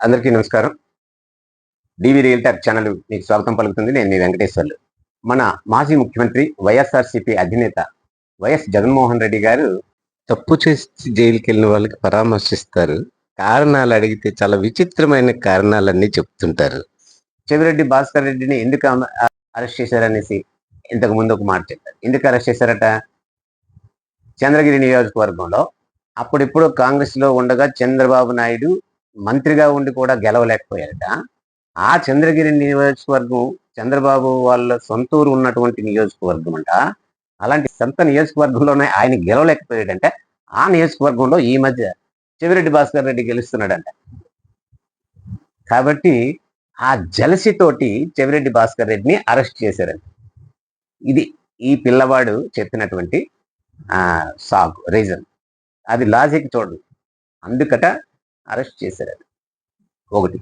అందరికీ నమస్కారం. డివి realtor channel మీకు స్వాగతం పలుకుతుంది. నేను మీ వెంకటేశ్వర్లు. మన మాజీ ముఖ్యమంత్రి వైఎస్ఆర్సీపీ అధినేత వైఎస్ జగన్మోహన్ రెడ్డి గారు తప్పు చేసి జైలుకి వెళ్ళిన వాళ్ళకి పరామర్శిస్తారు. కారణాలు అడిగితే చాలా విచిత్రమైన కారణాలన్నీ చెప్తుంటారు. చెవిరెడ్డి భాస్కర్ రెడ్డిని ఎందుకు అరెస్ట్ చేశారనేసి ఇంతకు ముందు ఒక మాట చెప్పారు. ఎందుకు అరెస్ట్ చేశారట? చంద్రగిరి నియోజకవర్గంలో అప్పుడిప్పుడు కాంగ్రెస్లో ఉండగా చంద్రబాబు నాయుడు మంత్రిగా ఉండి కూడా గెలవలేకపోయారట. ఆ చంద్రగిరి నియోజకవర్గం చంద్రబాబు వాళ్ళ సొంత ఊరు ఉన్నటువంటి నియోజకవర్గం అంట. అలాంటి సొంత నియోజకవర్గంలోనే ఆయన గెలవలేకపోయాడంటే. ఆ నియోజకవర్గంలో ఈ మధ్య చెవిరెడ్డి భాస్కర్ రెడ్డి గెలుస్తున్నాడంట. కాబట్టి ఆ జలసి తోటి చెవిరెడ్డి భాస్కర్ రెడ్డిని అరెస్ట్ చేశారంట. ఇది ఈ పిల్లవాడు చెప్పినటువంటి ఆ సాగు రీజన్. అది లాజిక్ చూడు అందుకట అరెస్ట్ చేశారు ఒకటి.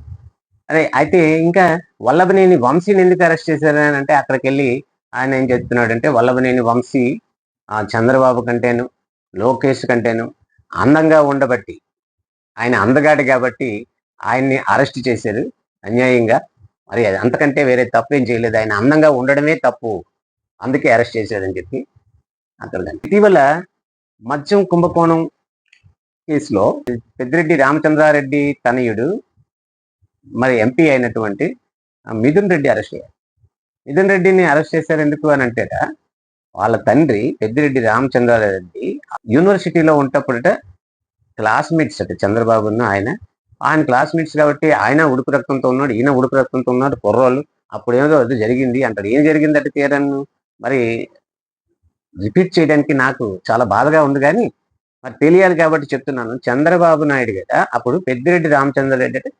అదే అయితే ఇంకా వల్లభనేని వంశీని ఎందుకు అరెస్ట్ చేశారు అని అంటే అక్కడికి వెళ్ళి ఆయన ఏం చెప్తున్నాడంటే వల్లభనేని వంశీ చంద్రబాబు కంటేను లోకేష్ కంటేను అందంగా ఉండబట్టి ఆయన అందగాడు కాబట్టి ఆయన్ని అరెస్ట్ చేశారు అన్యాయంగా. మరి అంతకంటే వేరే తప్పేం చేయలేదు. ఆయన అందంగా ఉండడమే తప్పు. అందుకే అరెస్ట్ చేశారని చెప్పి అక్కడ ఇటీవల మద్యం కుంభకోణం కేసులో పెద్దిరెడ్డి రామచంద్రారెడ్డి తనయుడు మరి ఎంపీ అయినటువంటి మిథున్ రెడ్డి అరెస్ట్ అయ్యారు మిథున్ రెడ్డిని అరెస్ట్ చేశారు ఎందుకు అని అంటేట వాళ్ళ తండ్రి పెద్దిరెడ్డి రామచంద్రారెడ్డి యూనివర్సిటీలో ఉంటప్పుడట క్లాస్మేట్స్ అట చంద్రబాబును ఆయన. ఆయన క్లాస్మేట్స్ కాబట్టి ఆయన ఉడుకు రక్తంతో ఉన్నాడు ఈయన ఉడుకు రక్తంతో ఉన్నాడు కుర్రోళ్ళు. అప్పుడు ఏదో అది జరిగింది. అంటాడు ఏం జరిగిందట తీరన్ను? మరి రిపీట్ చేయడానికి నాకు చాలా బాధగా ఉంది కానీ మరి తెలియాలి కాబట్టి చెప్తున్నాను. చంద్రబాబు నాయుడు కదా అప్పుడు పెద్దిరెడ్డి రామచంద్రరెడ్డి అంటే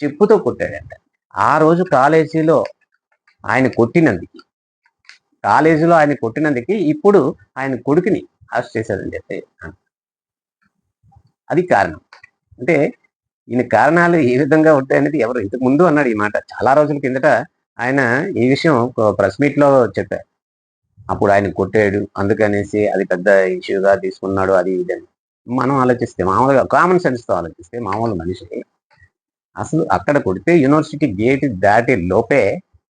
చెప్పుతో కొట్టాడంట. ఆ రోజు కాలేజీలో ఆయన కొట్టినందుకు కాలేజీలో ఆయన కొట్టినందుకు ఇప్పుడు ఆయన కొడుకుని అరెస్ట్ చేశారని చెప్పి అది కారణం. అంటే ఈయన కారణాలు ఏ విధంగా ఉంటాయనేది ఎవరు ఇంతకు ముందు అన్నాడు ఈ మాట. చాలా రోజుల కిందట ఆయన ఈ విషయం ప్రెస్ మీట్లో చెప్పారు. అప్పుడు ఆయన కొట్టాడు అందుకనేసి అది పెద్ద ఇష్యూగా తీసుకున్నాడు అది ఇది అని. మనం ఆలోచిస్తే మామూలుగా కామన్ సెన్స్తో ఆలోచిస్తే మామూలు మనిషి అసలు అక్కడ కొడితే యూనివర్సిటీ గేట్ దాటి లోపే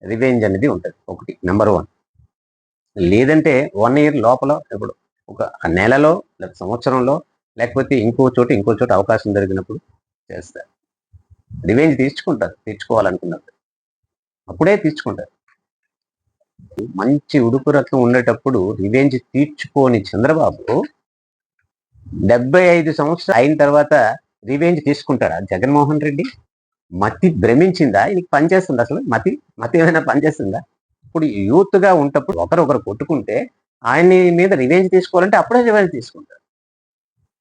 రివెంజ్ అనేది ఉంటుంది. ఒకటి. నెంబర్ వన్ లేదంటే వన్ ఇయర్ లోపల ఇప్పుడు ఒక నెలలో లేక సంవత్సరంలో లేకపోతే ఇంకో చోట ఇంకో చోట అవకాశం దొరికినప్పుడు చేస్తారు. రివెంజ్ తీర్చుకుంటారు. తీర్చుకోవాలనుకున్నప్పుడు. అప్పుడే తీర్చుకుంటారు. మంచి ఉడుపు రకం ఉండేటప్పుడు రివెంజ్ తీర్చుకోని చంద్రబాబు డెబ్బై ఐదు సంవత్సరాలు అయిన తర్వాత రివెంజ్ తీసుకుంటాడా? జగన్మోహన్ రెడ్డి? మతి భ్రమించిందా? ఈయనకి పనిచేస్తుందా అసలు? మతి మతి ఏమైనా పనిచేస్తుందా ఇప్పుడు యూత్గా ఉంటప్పుడు ఒకరొకరు కొట్టుకుంటే ఆయన్ని మీద రివెంజ్ తీసుకోవాలంటే అప్పుడే రివెంజ్ తీసుకుంటారు.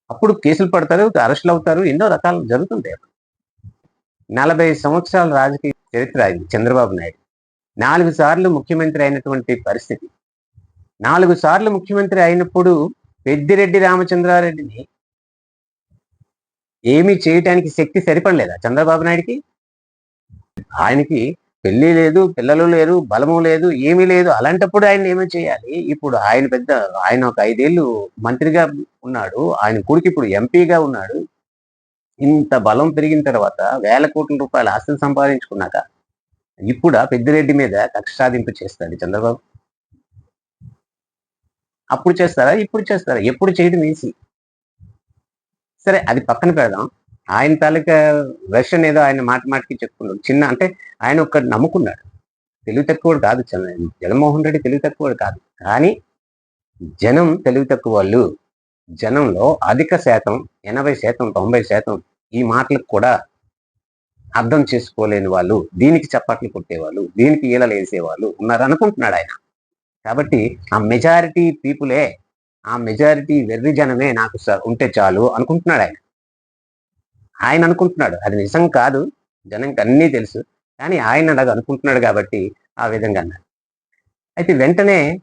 అప్పుడు కేసులు పడతారు అరెస్టులు అవుతారు ఎన్నో రకాలు జరుగుతుంటాయి. అప్పుడు నలభై సంవత్సరాల రాజకీయ చరిత్ర ఇది చంద్రబాబు నాయుడు. నాలుగు సార్లు ముఖ్యమంత్రి అయినటువంటి పరిస్థితి. నాలుగు సార్లు ముఖ్యమంత్రి అయినప్పుడు పెద్దిరెడ్డి రామచంద్రారెడ్డిని ఏమీ చేయటానికి శక్తి సరిపడలేదా చంద్రబాబు నాయుడికి? ఆయనకి పెళ్ళి లేదు పిల్లలు లేరు బలము లేదు ఏమీ లేదు. అలాంటప్పుడు ఆయన ఏమీ చేయాలి? ఇప్పుడు ఆయన పెద్ద ఆయన ఒక ఐదేళ్ళు మంత్రిగా ఉన్నాడు. ఆయన కొడుకు ఇప్పుడు ఎంపీగా ఉన్నాడు. ఇంత బలం పెరిగిన తర్వాత వేల కోట్ల రూపాయల ఆస్తులు సంపాదించుకున్నాక ఇప్పుడు పెద్దిరెడ్డి మీద కక్ష సాధింపు చేస్తాడు చంద్రబాబు? అప్పుడు చేస్తారా? ఇప్పుడు చేస్తారా? ఎప్పుడు చేయడం ఈజీ సరే అది పక్కన పెడదాం. ఆయన తాలూకా వెర్షన్ ఏదో ఆయన మాట మాటకి చెప్పుకున్నాడు చిన్న అంటే ఆయన ఒక్క నమ్ముకున్నాడు. తెలివి తక్కువడు కాదు జగన్మోహన్ రెడ్డి తెలివి తక్కువడు కాదు. కానీ జనం తెలివి తక్కువ వాళ్ళు. జనంలో అధిక శాతం ఎనభై శాతం తొంభై శాతం ఈ మాటలకు కూడా అర్థం చేసుకోలేని వాళ్ళు. దీనికి చప్పట్లు కొట్టేవాళ్ళు. దీనికి ఈలలు వేసేవాళ్ళు ఉన్నారు అనుకుంటున్నాడు ఆయన. కాబట్టి ఆ మెజారిటీ పీపులే ఆ మెజారిటీ వెర్రి జనమే నాకు స- ఉంటే చాలు అనుకుంటున్నాడు ఆయన. ఆయన అనుకుంటున్నాడు. అది నిజం కాదు జనంకి అన్నీ తెలుసు కానీ ఆయన అలాగ అనుకుంటున్నాడు కాబట్టి ఆ విధంగా అన్నాడు. అయితే వెంటనే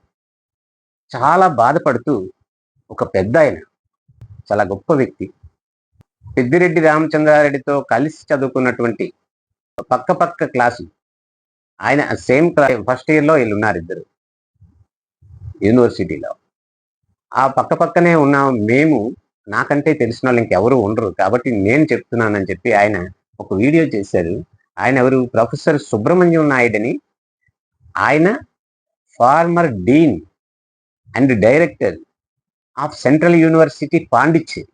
చాలా బాధపడుతూ ఒక పెద్ద ఆయన చాలా గొప్ప వ్యక్తి పెద్దిరెడ్డి రామచంద్రారెడ్డితో కలిసి చదువుకున్నటువంటి పక్క పక్క క్లాసు ఆయన సేమ్ క్లాస్ ఫస్ట్ ఇయర్లో వీళ్ళు ఉన్నారు ఇద్దరు. యూనివర్సిటీలో. ఆ పక్క పక్కనే ఉన్న మేము నాకంటే తెలిసిన వాళ్ళు ఇంకెవరు ఉండరు. కాబట్టి నేను చెప్తున్నానని చెప్పి ఆయన ఒక వీడియో చేశారు. ఆయన ఎవరు? ప్రొఫెసర్ సుబ్రహ్మణ్యం నాయుడని ఆయన former dean and director of central university Pondicherry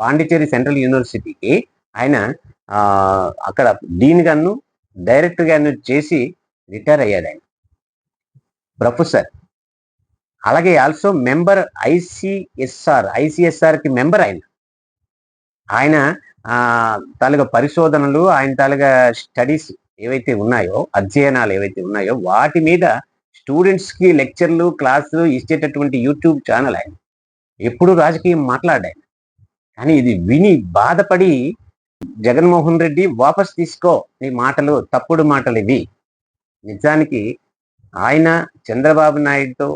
Pondicherry central యూనివర్సిటీకి ఆయన అక్కడ డీన్ గాను డైరెక్టర్ గాను చేసి రిటైర్ అయ్యాడు ఆయన. ప్రొఫెసర్ అలాగే ఆల్సో మెంబర్ ఐసిఎస్ఆర్ ఐసిఎస్ఆర్కి మెంబర్ ఆయన. ఆయన ఆ తాలూగా పరిశోధనలు ఆయన తాలూగా స్టడీస్ ఏవైతే ఉన్నాయో అధ్యయనాలు ఏవైతే ఉన్నాయో వాటి మీద స్టూడెంట్స్కి లెక్చర్లు క్లాసులు ఇచ్చేటటువంటి యూట్యూబ్ ఛానల్ ఆయన. ఎప్పుడు రాజకీయం మాట్లాడాయన కానీ ఇది విని బాధపడి జగన్మోహన్ రెడ్డి వాపస్ తీసుకో నీ మాటలు తప్పుడు మాటలు ఇవి. నిజానికి ఆయన చంద్రబాబు నాయుడుతో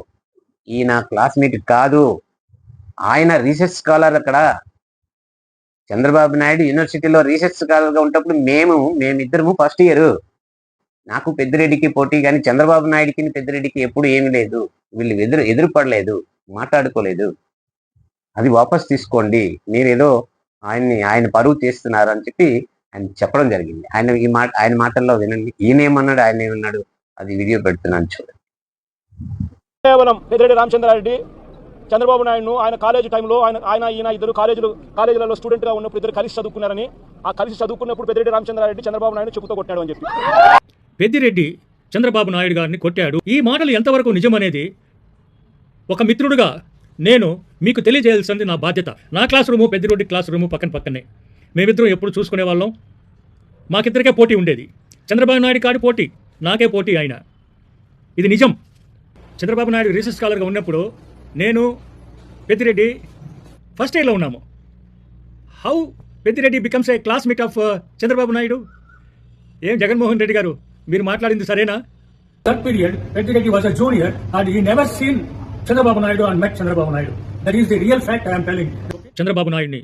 ఈయన క్లాస్మేట్ కాదు. ఆయన రీసెర్చ్ స్కాలర్ అక్కడ. చంద్రబాబు నాయుడు యూనివర్సిటీలో రీసెర్చ్ స్కాలర్గా ఉన్నప్పుడు మేము మేమిద్దరము ఫస్ట్ ఇయర్ నాకు పెద్దిరెడ్డికి పోటీ కానీ చంద్రబాబు నాయుడికి పెద్దిరెడ్డికి ఎప్పుడు ఏమీ లేదు. వీళ్ళు ఎదురు ఎదురుపడలేదు. మాట్లాడుకోలేదు. అది వాపస్ తీసుకోండి. మీరేదో ఆయన్ని ఆయన పరువు తీస్తున్నారు అని చెప్పి ఆయన చెప్పడం జరిగింది. ఆయన ఈ మాట ఆయన మాటల్లో వినండి. ఈయన ఏమన్నాడు ఆయన ఏమన్నాడు అది వీడియో పెడుతున్నాను చూడండి కేవలం పెద్దిరెడ్డి రామచంద్రారెడ్డి చంద్రబాబు నాయుడును ఆయన కాలేజీ టైంలో ఆయన ఆయన ఈయన ఇద్దరు కాలేజీలు కాలేజీలలో స్టూడెంట్గా ఉన్నప్పుడు ఇద్దరు కలిసి చదువుకున్నారని ఆ కలిసి చదువుకున్నప్పుడు పెద్దిరెడ్డి రామచంద్రారెడ్డి చంద్రబాబు నాయుడు చెప్పుతో కొట్టాడు అని చెప్పి. పెద్దిరెడ్డి చంద్రబాబు నాయుడు గారిని కొట్టాడు. ఈ మాటలు ఎంతవరకు నిజమనేది ఒక మిత్రుడుగా నేను మీకు తెలియజేయాల్సింది నా బాధ్యత. నా classroom Peddireddy classroom పక్కన పక్కనే. మేమిద్దరం ఎప్పుడు చూసుకునే వాళ్ళం. మాకిద్దరికే పోటీ ఉండేది. చంద్రబాబు నాయుడు కాడి పోటీ నాకే పోటీ ఆయన ఇది నిజం. చంద్రబాబు నాయుడు రీసెర్చ్ స్కాలర్గా ఉన్నప్పుడు నేను పెద్దిరెడ్డి ఫస్ట్ ఇయర్లో ఉన్నాము how Peddireddy becomes a classmate of Chandrababu Naidu and Jaganmohan Reddy గారు మీరు మాట్లాడింది సరేనా period, Reddy was a junior and he never seen Chandrababu Naidu and met Chandrababu Naidu. That is the real fact I am telling. Chandrababu నాయుడిని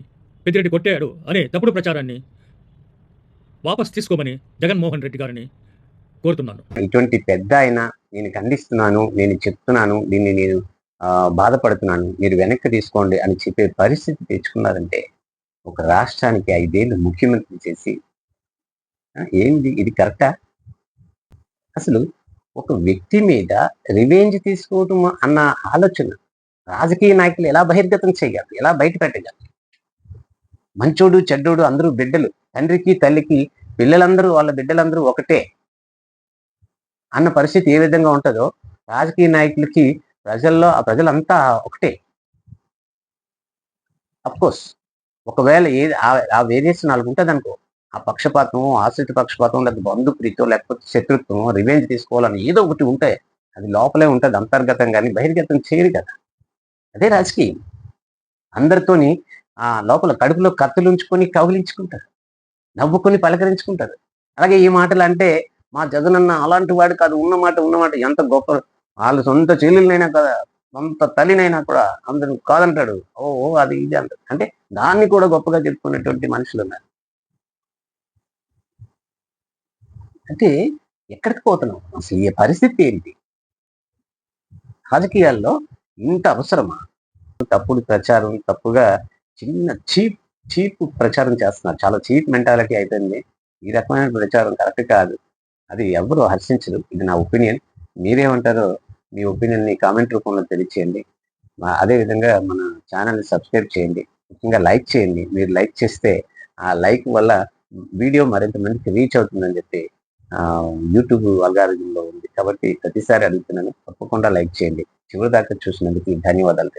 పెద్దిరెడ్డి కొట్టాడు అనే తప్పుడు ప్రచారాన్ని వాపస్ తీసుకోమని జగన్మోహన్ రెడ్డి గారిని కోరుతున్నాను. ఇటువంటి పెద్ద ఆయన నేను ఖండిస్తున్నాను నేను చెప్తున్నాను దీన్ని నేను బాధపడుతున్నాను మీరు వెనక్కి తీసుకోండి అని చెప్పే పరిస్థితి తెచ్చుకున్నారంటే ఒక రాష్ట్రానికి ఐదేళ్ళు ముఖ్యమంత్రి చేసి ఏంది ఇది కరెక్టా? అసలు ఒక వ్యక్తి మీద రివెంజ్ తీసుకోవటం అన్న ఆలోచన రాజకీయ నాయకులు ఎలా బహిర్గతం చేయగలరు ఎలా బయట పెట్టగలరు మంచోడు చెడ్డోడు అందరూ బిడ్డలు. తండ్రికి తల్లికి పిల్లలందరూ వాళ్ళ బిడ్డలందరూ ఒకటే. అన్న పరిస్థితి ఏ విధంగా ఉంటుందో రాజకీయ నాయకులకి ప్రజల్లో ఆ ప్రజలంతా ఒకటే. కోర్స్ ఒకవేళ ఏది ఆ- వేరియస్ నాలుగు ఉంటుంది అనుకో ఆ పక్షపాతం ఆశ్రిత పక్షపాతం లేకపోతే బంధుప్రీతో లేకపోతే శత్రుత్వం రివెంజ్ తీసుకోవాలని ఏదో ఒకటి ఉంటాయి అది లోపలే ఉంటుంది అంతర్గతం కానీ బహిర్గతం చేయరు కదా. అదే రాజకీయం. అందరితోని ఆ లోపల కడుపులో కత్తులు ఉంచుకొని కౌగిలించుకుంటారు. నవ్వుకొని పలకరించుకుంటారు. అలాగే ఈ మాటలు అంటే మా జగనన్న అలాంటి వాడు కాదు ఉన్నమాట ఉన్నమాట ఎంత గొప్ప వాళ్ళ సొంత చెల్లెలైనా కదా సొంత తల్లినైనా కూడా అందరూ కాదంటాడు. ఓ అది ఇది అంటారు అంటే దాన్ని కూడా గొప్పగా చెప్పుకునేటువంటి మనుషులు ఉన్నారు. అంటే ఎక్కడికి పోతున్నాం? అసలు ఈ పరిస్థితి ఏంటి? రాజకీయాల్లో ఇంత అవసరమా? తప్పుడు ప్రచారం తప్పుగా చిన్న చీప్ చీప్ ప్రచారం చేస్తున్నారు. చాలా చీప్ మెంటాలిటీ అయిపోయింది. ఈ రకమైన ప్రచారం కరెక్ట్ కాదు. అది ఎవరు హర్షించరు. ఇది నా ఒపీనియన్. మీరేమంటారో మీ ఒపీనియన్ని కామెంట్ రూపంలో తెలియచేయండి. అదేవిధంగా అదే విధంగా మన ఛానల్ని సబ్స్క్రైబ్ చేయండి. ముఖ్యంగా లైక్ చేయండి. మీరు లైక్ చేస్తే ఆ లైక్ వల్ల వీడియో మరింత మందికి రీచ్ అవుతుందని చెప్పి యూట్యూబ్ అల్గారిజంలో ఉంది. కాబట్టి ప్రతిసారి అడుగుతున్నాను. తప్పకుండా లైక్ చేయండి. చివరి దాకా చూసినందుకు ధన్యవాదాలు.